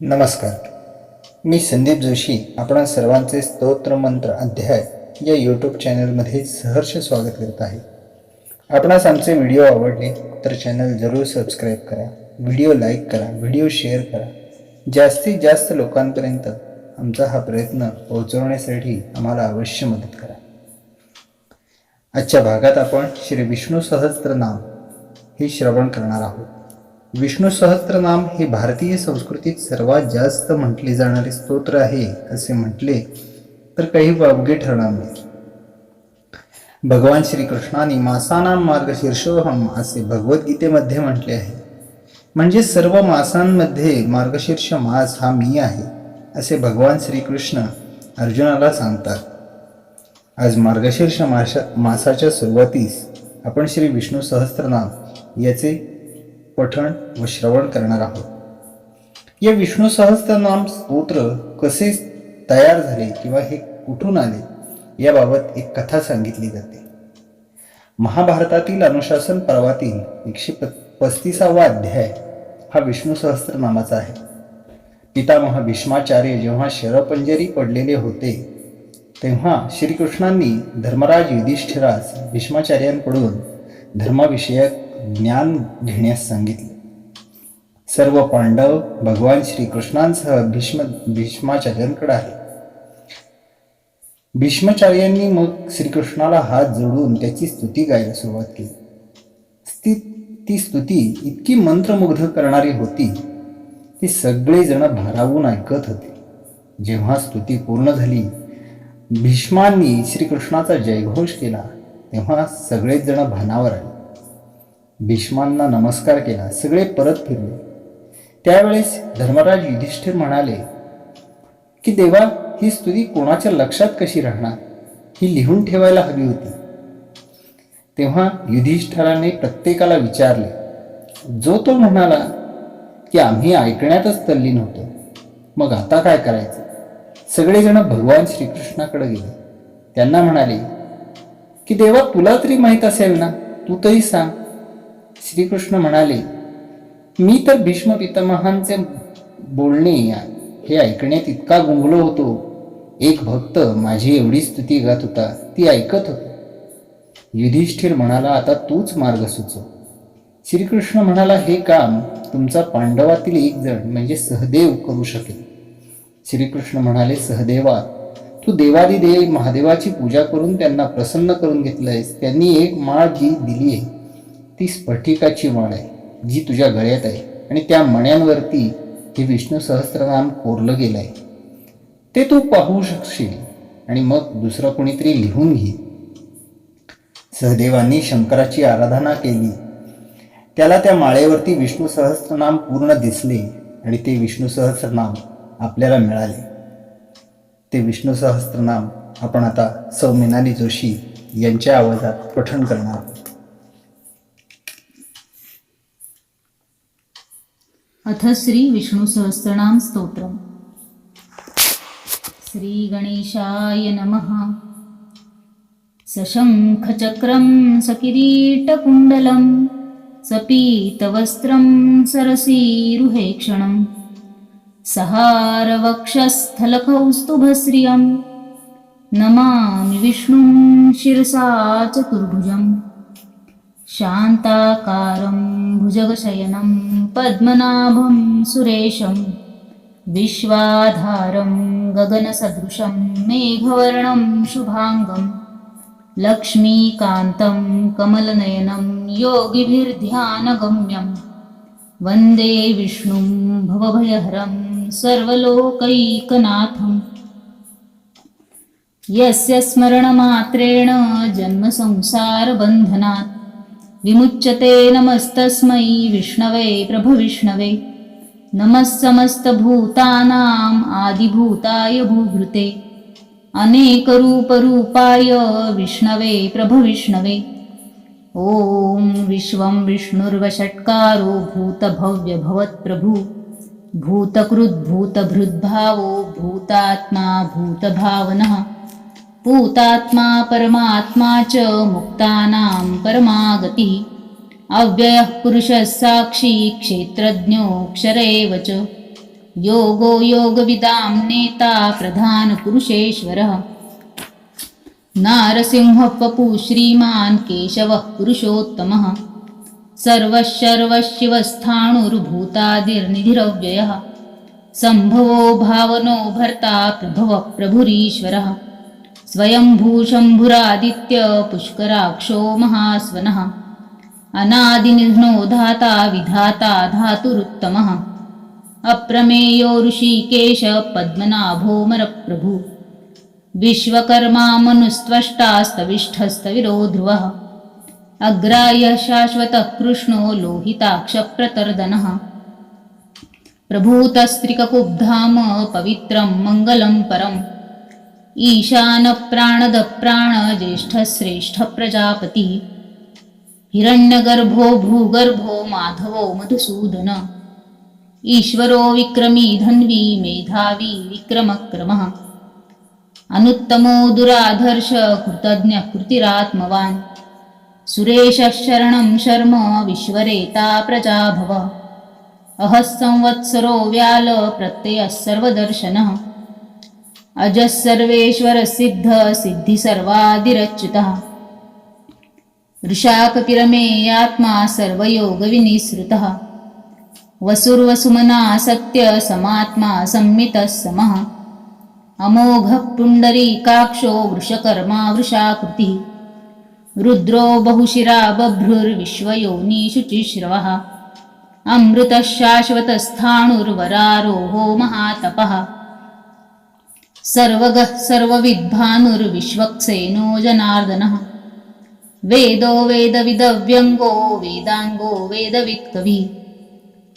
नमस्कार. मी संदीप जोशी आपणा सर्वांचे स्तोत्र मंत्र अध्याय या यूट्यूब चॅनलमध्ये सहर्ष स्वागत करत आहे. आपणास आमचे व्हिडिओ आवडले तर चॅनल जरूर सबस्क्राईब करा व्हिडिओ लाईक करा व्हिडिओ शेअर करा. जास्तीत जास्त लोकांपर्यंत आमचा हा प्रयत्न पोहोचवण्यासाठी आम्हाला अवश्य मदत करा. आजच्या भागात आपण श्री विष्णू सहस्त्रनाम हे श्रवण करणार आहोत. विष्णू सहस्त्रनाम हे भारतीय संस्कृतीत सर्वात जास्त म्हटले जाणारे स्तोत्र आहे असे म्हटले तर काही वावगे ठरणार नाही भगवान श्रीकृष्णाने मासानाम मार्गशीर्षोहम असे भगवद्गीतेमध्ये म्हटले आहे. म्हणजे सर्व मासांमध्ये मार्गशीर्ष मास हा मी आहे असे भगवान श्रीकृष्ण अर्जुनाला सांगतात. आज मार्गशीर्ष मासा मासाच्या सुरुवातीस आपण श्री विष्णू सहस्त्रनाम याचे पठण व श्रवण करणार आहोत. या विष्णू सहस्त्रनाम स्तोत्र कसे तयार झाले किंवा हे कुठून आले याबाबत एक कथा सांगितली जाते. महाभारतातील अनुशासन पर्वातील एकशे प पस्तीसावा अध्याय हा विष्णू सहस्त्रनामाचा आहे. पितामह भीष्माचार्य जेव्हा शरपंजरी पडलेले होते तेव्हा श्रीकृष्णांनी धर्मराज युधिष्ठिरास भीष्माचार्यांकडून धर्माविषयक ज्ञान घेण्यास सांगितले. सर्व पांडव भगवान श्रीकृष्णांसह भीष्म भीष्माचार्यांकडे आहे भीष्माचार्यांनी मग श्रीकृष्णाला हात जोडून त्याची स्तुती गायला सुरुवात केली. ती ती स्तुती इतकी मंत्रमुग्ध करणारी होती की सगळेजण भारावून ऐकत होते. जेव्हा स्तुती पूर्ण झाली भीष्मांनी श्रीकृष्णाचा जयघोष केला तेव्हा सगळेच जण भानावर आले. भीष्मांना नमस्कार केला. सगळे परत फिरले. त्यावेळेस धर्मराज युधिष्ठिर म्हणाले की देवा ही स्तुती कोणाच्या लक्षात कशी राहणार? ही लिहून ठेवायला हवी होती. तेव्हा युधिष्ठराने प्रत्येकाला विचारले जो तो म्हणाला की आम्ही ऐकण्यातच तल्लीन होतो मग आता काय करायचं? सगळेजण भगवान श्रीकृष्णाकडे गेले. त्यांना म्हणाले की देवा तुला तरी माहीत असेल ना? तू तरी सांग श्रीकृष्ण म्हणाले मी तर भीष्म पितामहांचे बोलणे हे ऐकण्यात इतका गुंगलो होतो. एक भक्त माझी एवढी स्तुती गात होता ती ऐकत होतो. युधिष्ठिर म्हणाला आता तूच मार्ग सुचव. श्रीकृष्ण म्हणाला हे काम तुमचा पांडवातील एक जण म्हणजे सहदेव करू शकेल. श्रीकृष्ण म्हणाले सहदेवा तू देवादिदेव महादेवाची पूजा करून त्यांना प्रसन्न करून घेतलंयस त्यांनी एक माळ जी दिली आहे ती स्फटिकाची माळ आहे जी तुझ्या गळ्यात आहे. आणि त्या मण्यांवरती हे विष्णू सहस्त्रनाम कोरलं गेलं आहे ते तू पाहू शकशील. आणि मग दुसरं कोणीतरी लिहून घे. सहदेवांनी शंकराची आराधना केली. त्याला त्या माळेवरती विष्णू सहस्त्रनाम पूर्ण दिसले आणि ते विष्णू सहस्त्रनाम आपल्याला मिळाले. ते विष्णू सहस्त्रनाम आपण आता सौ मिनाली जोशी यांच्या आवाजात पठण करणार आहोत. अथ श्री विष्णू सहस्रनाम स्तोत्रम। श्री गणेशाय नमः। सशङ्खचक्रं सकिरीटकुण्डलं सपीतवस्त्रं सरसीरुहेक्षणं सहारवक्षस्थलकौस्तुभश्रियं नमामि विष्णुं शिरसा चतुर्भुजम्। शान्ताकारं भुजगशयनं पद्मनाभं सुरेशं विश्वाधारं गगनसदृशं मेघवर्णं शुभाङ्गं लक्ष्मीकान्तं कमलनयनं योगिभिर्ध्यानगम्यं वन्दे विष्णुं भवभयहरं सर्वलोकैकनाथम् यस्य स्मरणमात्रेण जन्मसंसारबन्धनात् विमुच्यते नमस्तस्मै विष्णवे प्रभविष्णवे नमः समस्तभूतानाम् आदिभूताय भूभृते। अनेकरूपरूपाय विष्णवे प्रभविष्णवे ॐ विश्वं विष्णुर्वषट्कारो भूतभव्यभवत्प्रभु भूतकृद्भूतभृद्भावो भूतात्मा भूतभावनः। भूतात्मा परमात्मा च मुक्तानां परमागतिः। अव्ययः पुरुषः साक्षी क्षेत्रज्ञोऽक्षरेव च। योगो योगविदां नेता प्रधानपुरुषेश्वरः नारसिंहपपु श्रीमान् केशवः पुरुषोत्तमः। सर्वशर्वशिवस्थाणुर्भूतादिर्निधिरव्ययः सम्भवो भावनो भर्ता प्रभवः प्रभुरीश्वरः। स्वयंभूशम्भुरादित्य पुष्कराक्षो महास्वनः। अनादिनिर्णो धाता विधाता धातुरुत्तमः। अप्रमेयो ऋषिकेश पद्मनाभोमरप्रभु विश्वकर्मा मनुस्त्वष्टास्तविष्ठस्तविरो ध्रुवः अग्राह्यः शाश्वतः कृष्णो लोहिताक्षप्रतर्दनः। प्रभूतस्त्रिककुब्धाम पवित्रं मङ्गलं परम्। ईशानप्राणदप्राण ज्येष्ठश्रेष्ठप्रजापतिः हिरण्यगर्भो भूगर्भो माधवो मधुसूदन। ईश्वरो विक्रमी धन्वी मेधावी विक्रमक्रमः। अनुत्तमो दुराधर्श कृतज्ञकृतिरात्मवान् सुरेशः शरणं शर्म विश्वरेता प्रजाभव। अहः संवत्सरो व्याल प्रत्ययः सर्वदर्शनः। अजः सर्वेश्वरसिद्ध सिद्धिसर्वादिरच्युतः वृषाकपिरमेयात्मा सर्वयोगविनिसृतः। वसुर्वसुमना सत्यसमात्मा सम्मितः समः। अमोघः पुण्डरीकाक्षो वृषकर्मा वृषाकृतिः। रुद्रो बहुशिरा बभ्रुर्विश्वयोनिषु चिश्रवः अमृतः शाश्वतस्थाणुर्वरारोहो महातपः। सर्वगः सर्वविद्भानुर्विश्वक्सेनो जनार्दनः। वेदो वेदविदव्यङ्गो वेदाङ्गो वेदवित्कवि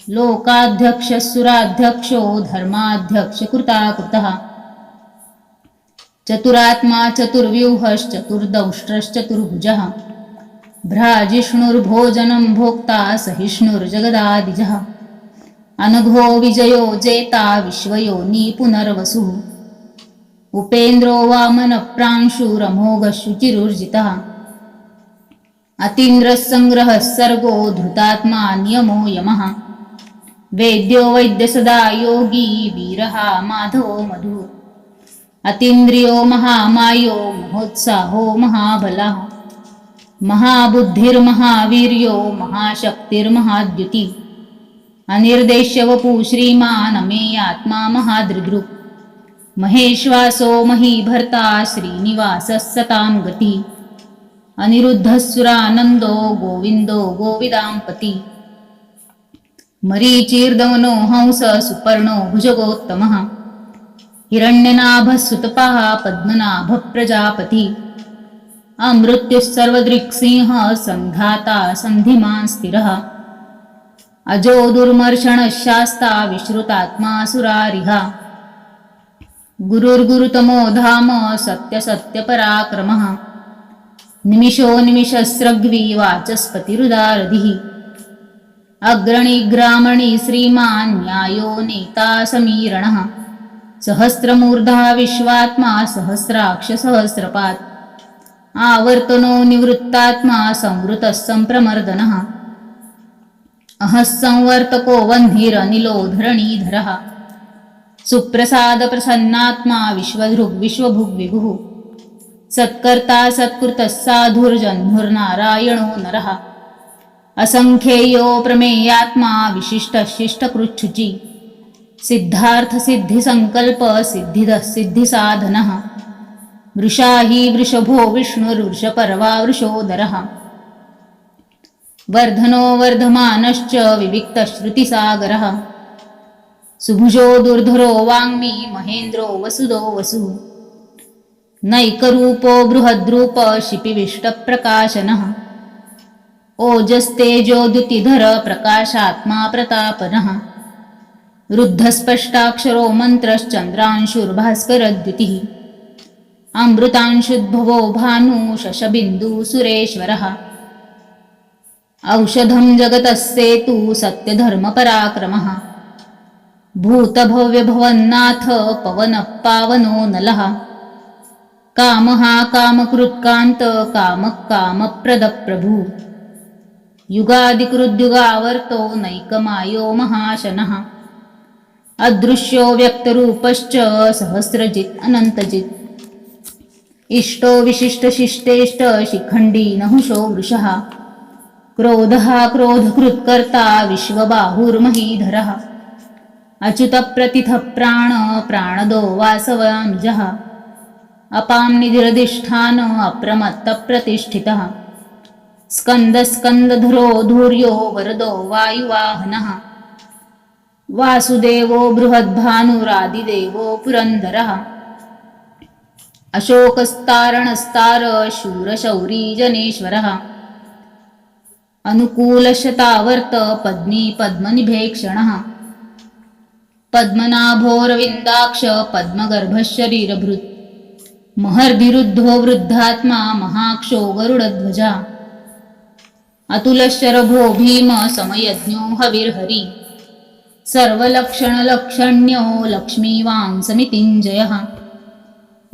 लोकाध्यक्षः सुराध्यक्षो धर्माध्यक्षकृताकृतः। चतुरात्मा चतुर्व्यूहश्चतुर्दंष्ट्रश्चतुर्भुजः। भ्राजिष्णुर्भोजनं भोक्ता सहिष्णुर्जगदादिजः। अनघो विजयो जेता विश्वयोनि पुनर्वसुः। उपेन्द्रो वामनप्रांशुरमोघः शुचिरुर्जितः। अतीन्द्रः सङ्ग्रहः सर्गो धृतात्मा नियमो यमः। वेद्यो वैद्यसदा योगी वीरः माधो मधु। अतीन्द्रियो महामायो महोत्साहो महाबलः। महाबुद्धिर्महावीर्यो महाशक्तिर्महाद्युति। अनिर्देश्यवपु श्रीमान् अमेयात्मा महादृदृक् महेश्वासो महीभर्ता भर्ता सतां गतिः। अनिरुद्धस्सुरानन्दो गोविन्दो गोविदाम्पति। मरीचीर्दवनो हंस सुपर्णो भुजगोत्तमः। हिरण्यनाभसुतपः पद्मनाभप्रजापति अमृत्युः सर्वदृक्सिंह सन्धाता सन्धिमान् स्थिरः। अजो दुर्मर्षणः शास्ता विश्रुतात्मा सुरारिहा गुरुर्गुरुतमो धाम सत्यसत्यपराक्रमः निमिषो निमिषस्रग्वी वाचस्पतिरुदारधिः. अग्रणीग्रामणी श्रीमान् न्यायो नेता समीरणः. सहस्रमूर्धा विश्वात्मा सहस्राक्षसहस्रपात् आवर्तनो निवृत्तात्मा संवृतः सम्प्रमर्दनः अहः संवर्तको वह्निरनिलो धरणीधरः सुप्रसादप्रसन्नात्मा विश्वधृग्विश्वभुग्विभुः सत्कर्ता सत्कृतः साधुर्जह्नुर्नारायणो नरः। असङ्ख्येयो प्रमेयात्मा विशिष्टशिष्टकृच्छुचि सिद्धार्थसिद्धिसङ्कल्पसिद्धिदः सिद्धार्थसिद्धिसङ्कल्प सिद्धिदः सिद्धिसाधनः। वृषा हि वृषभो विष्णुर्वृषपर्वा वृषोदरः। वर्धनो वर्धमानश्च विविक्तश्रुतिसागरः सुभुजो दुर्धरो वाङ्मी महेन्द्रो वसुदो वसुः। नैकरूपो बृहद्रूप शिपिविष्टप्रकाशनः। ओजस्तेजोद्युतिधर प्रकाशात्मा प्रतापनः। रुद्धस्पष्टाक्षरो मन्त्रश्चन्द्रांशुर्भास्करद्युतिः। अमृतांशुद्भवो भानु शशबिन्दु सुरेश्वरः। औषधं जगतः सेतु सत्यधर्मपराक्रमः। भूतभव्यभवन्नाथ पवनः पावनो नलः। कामः कामकृत्कान्त कामः कामप्रदप्रभु। युगादिकृद्युगावर्तो नैकमायो महाशनः। अदृश्यो व्यक्तरूपश्च सहस्रजित् अनन्तजित्। इष्टो विशिष्टशिष्टेष्ट शिखण्डी नहुषो वृषः। क्रोधः क्रोधकृत्कर्ता विश्वबाहुर्महीधरः। अच्युतप्रतिथः प्राण प्राणदो वासवानुजः अपां निधिरधिष्ठान अप्रमत्तप्रतिष्ठितः। स्कन्दस्कन्दधरो धूर्यो वरदो वायुवाहनः। वासुदेवो बृहद्भानुरादिदेवो पुरन्दरः। अशोकस्तारणस्तार शूरशौरीजनेश्वरः। अनुकूलशतावर्त पद्मी पद्मनिभेक्षणः। पद्मनाभोरविन्दाक्ष पद्मगर्भशरीरभृत्। महर्धिरुद्धो वृद्धात्मा महाक्षो गरुडध्वजा। अतुलशरभो भीम समयज्ञो हविर्हरि। सर्वलक्षणलक्षण्यो लक्ष्मीवांसमितिञ्जयः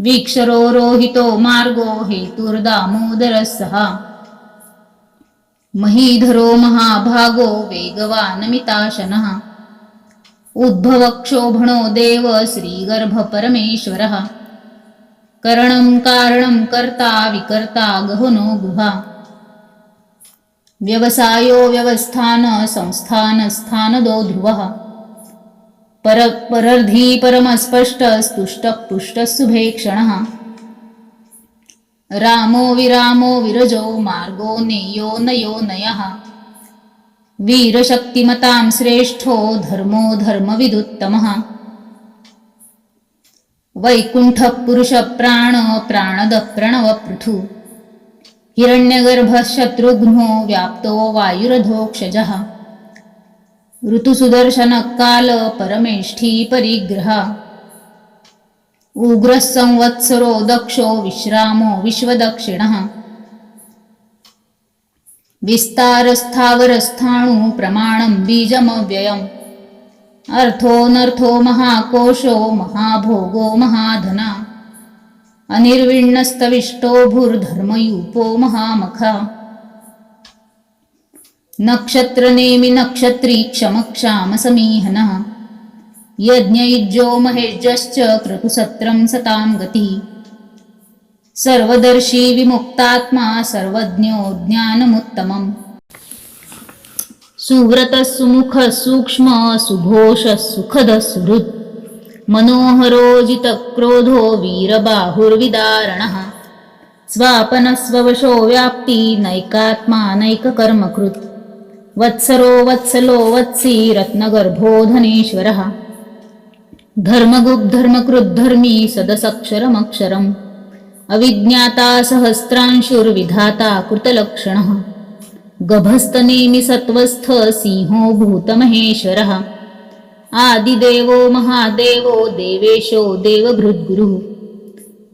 वीक्षरो रोहितो मार्गो हेतुर्दामोदरः सः महीधरो महाभागो वेगवानमिताशनः। उद्भवक्षोभणो देव श्रीगर्भपरमेश्वरः। करणं कारणं कर्ता विकर्ता गहनो गुहा। व्यवसायो व्यवस्थान संस्थानस्थानदो ध्रुवः। पर परर्धी परमस्पष्टस्तुष्टः पुष्टः रामो विरामो विरजो मार्गो नेयो नयो नयः। वीरशक्तिमतां श्रेष्ठो धर्मो धर्मविदुत्तमः। वैकुण्ठः पुरुषप्राण प्राणदः प्रणवपृथु व्याप्तो वायुरधोक्षजः। ऋतुसुदर्शनकाल परमेष्ठी परिग्रह। उग्रः संवत्सरो दक्षो विश्रामो विश्वदक्षिणः। विस्तारस्थावरस्थाणु प्रमाणं बीजमव्ययम्। अर्थोऽनर्थो महाकोशो महाभोगो महाधना। अनिर्विण्णस्तविष्टो भूर्धर्मयूपो महामखा। नक्षत्रनेमि नक्षत्री क्षमक्षामसमीहनः यज्ञयुज्यो महेज्यश्च क्रतुसत्रं सतां गतिः सर्वदर्शी विमुक्तात्मा सर्वज्ञो ज्ञानमुत्तमम्। सुव्रतः सुमुखः सूक्ष्म सुघोषः सुखदः सुहृत् मनोहरोजितक्रोधो वीरबाहुर्विदारणः स्वापनस्ववशो व्याप्ति नैकात्मा नैककर्मकृत् वत्सरो वत्सलो वत्सी रत्नगर्भो धनेश्वरः धर्मगुप्धर्मकृद्धर्मी सदसक्षरमक्षरम्। अविज्ञाता सहस्रांशुर्विधाता कृतलक्षणः। गभस्तनेमि सत्त्वस्थ सिंहो भूतमहेश्वरः। आदिदेवो महादेवो देवेशो देवभृद्गुरुः।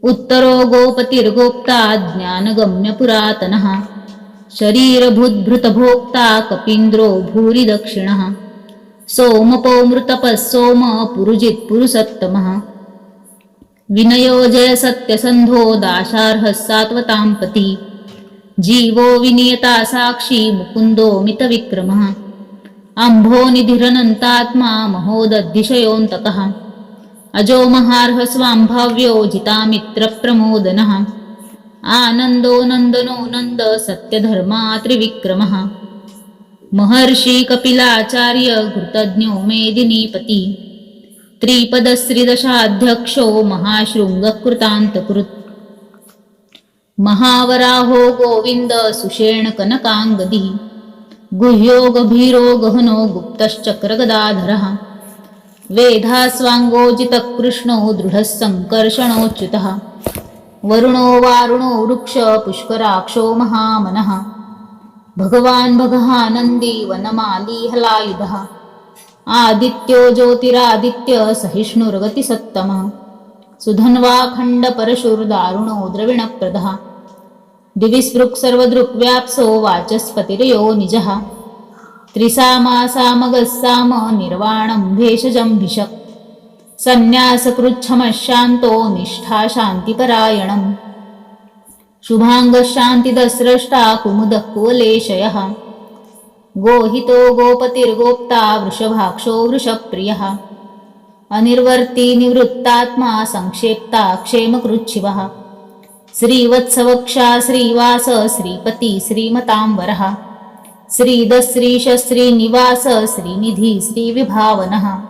उत्तरो गोपतिर्गोप्ता ज्ञानगम्यपुरातनः। शरीरभूद्भृतभोक्ता कपीन्द्रो भूरिदक्षिणः। दक्षिणः सोम पुरुजित्पुरुसत्तमः विनयो जय सत्यसन्धो दाशार्ह सात्वतां पति। जीवो विनियता साक्षी मुकुन्दो मितविक्रमः। अम्भो निधिरनन्तात्मा महोदधिशयोऽन्तकः अजो महार्हस्वाम्भाव्यो जितामित्रप्रमोदनः। आनन्दो नन्दनो नन्द सत्यधर्मा त्रिविक्रमः। महर्षि कपिलाचार्य घृतज्ञो मेदिनीपति। त्रिपदश्रीदशाध्यक्षो महाशृङ्गकृतान्तकृत्। महावराहो गोविन्द सुषेण कनकाङ्गदिः। गुह्यो गभीरो गहनो गुप्तश्चक्रगदाधरः। वेधास्वाङ्गोजितकृष्णो दृढः सङ्कर्षणोच्युतः वरुणो वारुणो वृक्ष पुष्कराक्षो महामनः। भगवान् भगहानन्दी वनमाली हलायुधः आदित्यो ज्योतिरादित्य सहिष्णुर्गतिसत्तमः सुधन्वाखण्डपरशुर्दारुणो द्रविणप्रदः दिवि स्पृक् वाचस्पतिरयो निजः। त्रिसामासामगस्साम निर्वाणं भेषजं भिषक् सन्न्यासकृच्छमः निष्ठाशान्तिपरायणम् निष्ठा कुमुदः कुवलेशयः। गोहितो गोपतिर्गोप्ता वृषभाक्षो वृषप्रियः। अनिर्वर्ती निवृत्तात्मा संक्षेप्ता क्षेमकृच्छिवः। श्रीवत्सवक्षा श्रीवास श्रीपती श्रीमतांबरः श्रीदश्रीश श्रीनिवास श्रीनिधी श्रीविभावनः।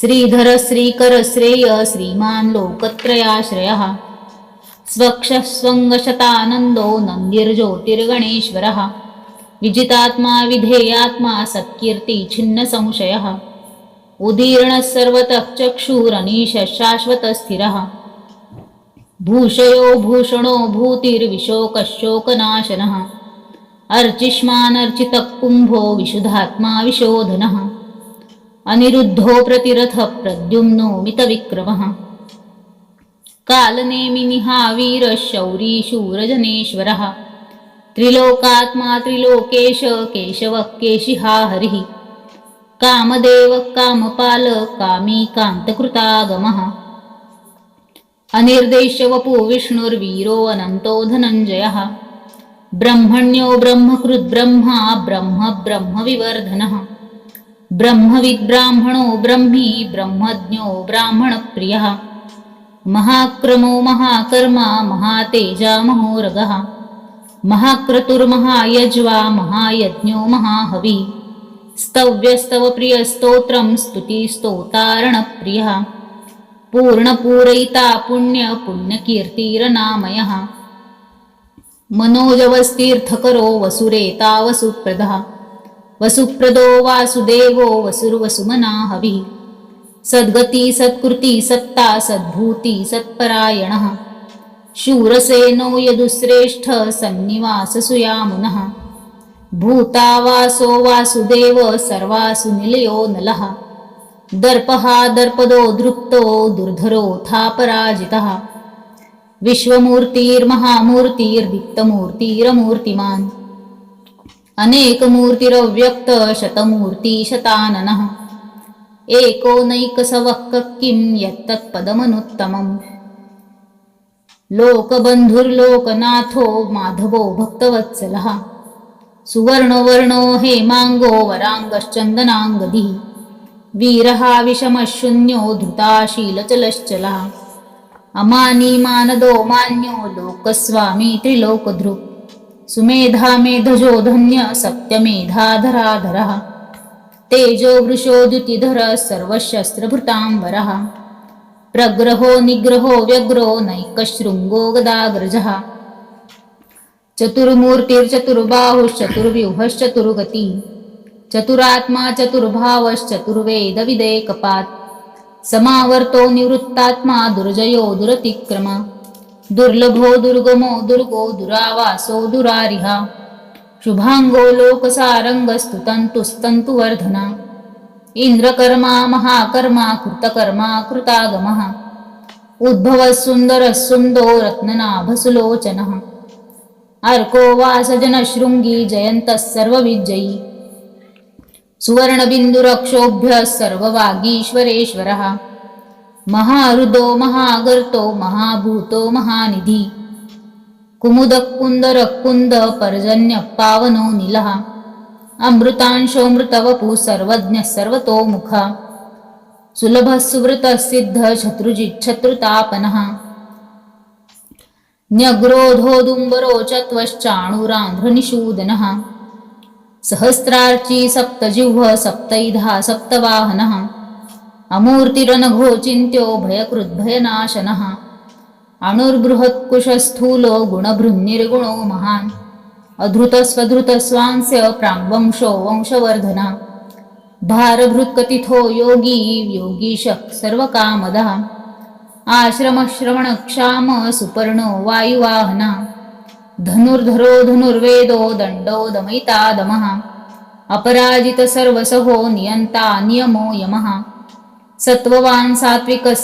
श्रीधर श्रीकर श्रेय श्रीमान् लोकत्रयाश्रयः। स्वक्षस्वङ्गशतानन्दो नन्दिर्ज्योतिर्गणेश्वरः। विजितात्मा विधेयात्मा सत्कीर्ति छिन्नसंशयः उदीर्णः सर्वतः चक्षुरनीशः शाश्वतस्थिरः भूषयो भूषणो भूतिर्विशोकशोकनाशनः। अर्चिष्मानर्चितः कुम्भो विशुधात्मा विशोधनः। अनिरुद्धो प्रतिरथः प्रद्युम्नो मितविक्रमः। कालनेमिनिहावीरशौरी शूरजनेश्वरः त्रिलोकात्मा त्रिलोकेश केशि हा हरिः। कामदेव कामपाल कामी कान्तकृतागमः अनिर्देश्यवपु विष्णुर्वीरो अनन्तो धनञ्जयः ब्रह्मण्यो ब्रह्मकृद्ब्रह्मा ब्रह्म ब्रह्मविवर्धनः। ब्रह्मविद्ब्राह्मणो ब्रह्मी ब्रह्मज्ञो ब्राह्मणप्रियः। महाक्रमो महाकर्मा महातेजा महोरगः। महाक्रतुर्महायज्वा महायज्ञो महाहवी। स्तव्यस्तव प्रियस्तोत्रं स्तुतिस्तोतारणप्रियः पूर्णपूरयिता पुण्यपुण्यकीर्तिरनामयः मनोजवस्तीर्थकरो वसुरेता वसुप्रदः वसुप्रदो वासुदेवो वसुर्वसुमना हविः सद्गति सत्कृति सत्ता सद्भूति सत्परायणः। शूरसेनो यदुश्रेष्ठ सन्निवाससुयामुनः। भूतावासो वासुदेव सर्वासु निलयो नलः। दर्पः दर्पदो दृप्तो दुर्धरोऽथापराजितः विश्वमूर्तिर्महामूर्तिर्दिक्तमूर्तिरमूर्तिमान् अनेकमूर्तिरव्यक्त शतमूर्ति किं यत्तत्पदमनुत्तमम्? लोकबन्धुर्लोकनाथो माधवो भक्तवत्सलः। सुवर्णवर्णो हेमाङ्गो वराङ्गश्चन्दनाङ्गदिः। वीरः विषमशून्यो धृताशीलचलश्चलः। अमानी मानदो मान्यो लोकस्वामी त्रिलोकधृक् सुमेधा मेधजो धन्य सत्यमेधाधराधरः। तेजो वृषोद्युतिधरः सर्वशस्त्रभृताम्बरः। प्रग्रहो निग्रहो व्यग्रो नैकशृङ्गो गदाग्रजः। चतुर्मूर्तिर्चतुर्बाहुश्चतुर्व्यूहश्चतुर्गति चतुरात्मा चतुर्भावश्चतुर्वेदविदेकपात् समावर्तो निवृत्तात्मा दुर्जयो दुरतिक्रम। दुर्लभो दुर्गमो दुर्गो दुरावासो दुरारिहा। शुभाङ्गो लोकसारङ्गस्तुतन्तुस्तन्तुवर्धना। इन्द्रकर्मा महाकर्मा कृतकर्मा कृतागमः उद्भवः सुन्दरः सुन्दो रत्ननाभसुलोचनः। अर्को वासजनशृङ्गी जयन्तः सर्वविजयी। सुवर्णबिन्दुरक्षोभ्यः सर्ववागीश्वरेश्वरः। महारुदो महागर्तो महाभूतो महानिधि। कुमुदः कुन्दरः कुन्द पर्जन्यः पावनो निलः। अमृतांशोमृतवपु सर्वज्ञः सर्वतोमुख। सुलभः सुवृतः सिद्धः शत्रुजिच्छत्रुतापनः न्यग्रोधोदुम्बरो चत्वश्चाणुरान्ध्रनिषूदनः सहस्रार्ची सप्तजिह्व सप्तैधा सप्तवाहनः। अमूर्तिरनघोचिन्त्यो भयकृद्भयनाशनः। अणुर्बृहत्कुशस्थूलो गुणभृन्निर्गुणो महान्। अधृतस्वधृतस्वांस्य प्राङ्वंशो वंशवर्धना। भारभृत्कथितो योगी योगीश सर्वकामदः। आश्रमश्रवणक्षाम सुपर्णो वायुवाहना। धनुर्धरो धनुर्वेदो दण्डो दमयिता दमः अपराजितसर्वसहो नियन्ता नियमो यमः। सत्त्ववान् सात्विकः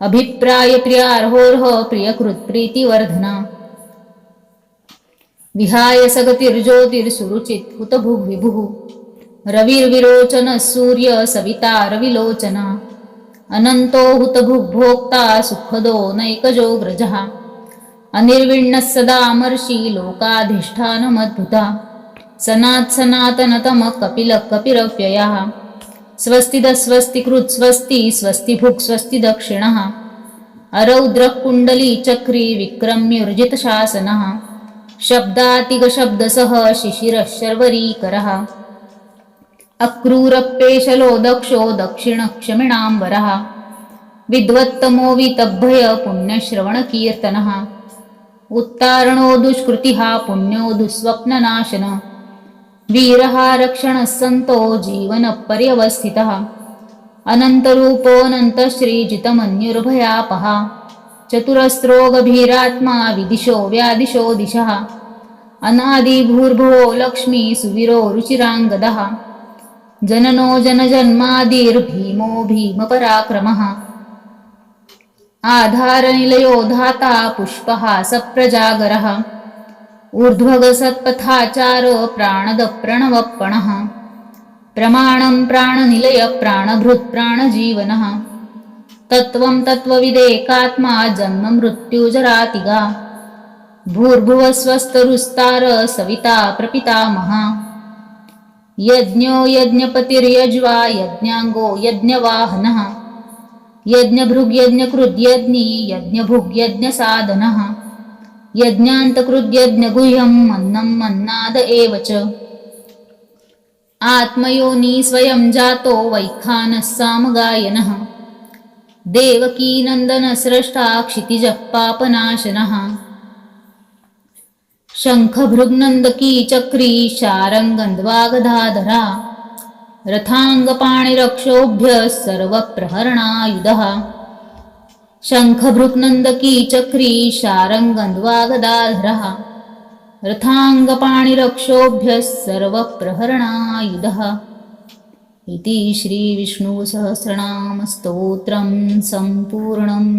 अभिप्राय प्रियार्होर्ह अभिप्रायप्रियार्होर्ह प्रियकृत्प्रीतिवर्धना विहाय सगतिर्ज्योतिर्सुरुचित् हुतभुग्विभुः रविर्विरोचन सूर्य सविता रविलोचन। अनन्तो हुतभुग्भोक्ता सुखदो नैकजो ग्रजः अनिर्विण्णः सदामर्षि लोकाधिष्ठानमद्भुता। सनात्सनातनतमकपिलकपिरव्ययः सनातनतमः कपिलः स्वस्ति कृत् स्वस्ति भुक् दक्षिणः अरौद्रः कुण्डली चक्री विक्रम्युर्जितशासनः शब्दातिगशब्दसः शिशिरः शर्वरीकरः। अक्रूरपेशलो दक्षो दक्षिणक्षमिणाम्बरः। विद्वत्तमो वितभय पुण्यश्रवणकीर्तनः। उत्तारणो दुष्कृतिः पुण्यो दुःस्वप्ननाशन। वीरः रक्षणः जीवनपर्यवस्थितः। अनन्तरूपोऽनन्तश्रीजितमन्युर्भयापः। चतुरस्रो गभीरात्मा विदिशो व्यादिशो दिशः। अनादिभूर्भुवो लक्ष्मी सुवीरो रुचिराङ्गदः। जननो जनजन्मादिर्भीमो भीमपराक्रमः। आधारनिलयो धाता पुष्पः सप्रजागरः ऊर्ध्वगसत्पथाचार प्राणदप्रणवप्पणः प्रमाणं प्राणनिलय प्राणभृत् प्राणजीवनः। तत्त्वं तत्त्वविदेकात्मा जन्म मृत्युजरातिगा भूर्भुवस्वस्तरुस्तार सविता प्रपितामहा। यज्ञो यज्ञपतिर्यज्वा यज्ञाङ्गो यज्ञवाहनः। यज्ञभृग्यज्ञकृद्यज्ञी यज्ञभुग्यज्ञसाधनः यज्ञान्तकृद्यज्ञगुह्यम् अन्नम् अन्नाद एव च। आत्मयोनि स्वयं जातो वैखानः सामगायनः। देवकीनन्दनस्रष्टा क्षितिजः पापनाशनः। शङ्खभृग्नन्दकी चक्री शारङ्गन्द्वागधाधरा रथाङ्गपाणिरक्षोभ्यः सर्वप्रहरणायुधः। शङ्खभृक्नन्दकी चक्री शारङ्गन्द्वागदाधरः रथाङ्गपाणिरक्षोभ्यः सर्वप्रहरणायुधः। इति श्रीविष्णुसहस्रनामस्तोत्रं सम्पूर्णम्।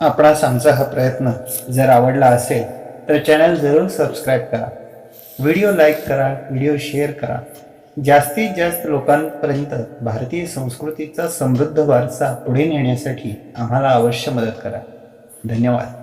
आपणास आमचा हा प्रयत्न जर आवडला असेल तर चॅनल जरूर सबस्क्राईब करा. व्हिडिओ लाईक करा व्हिडिओ शेअर करा. जास्तीत जास्त लोकांपर्यंत भारतीय संस्कृतीचा समृद्ध वारसा पुढे नेण्यासाठी आम्हाला अवश्य मदत करा. धन्यवाद.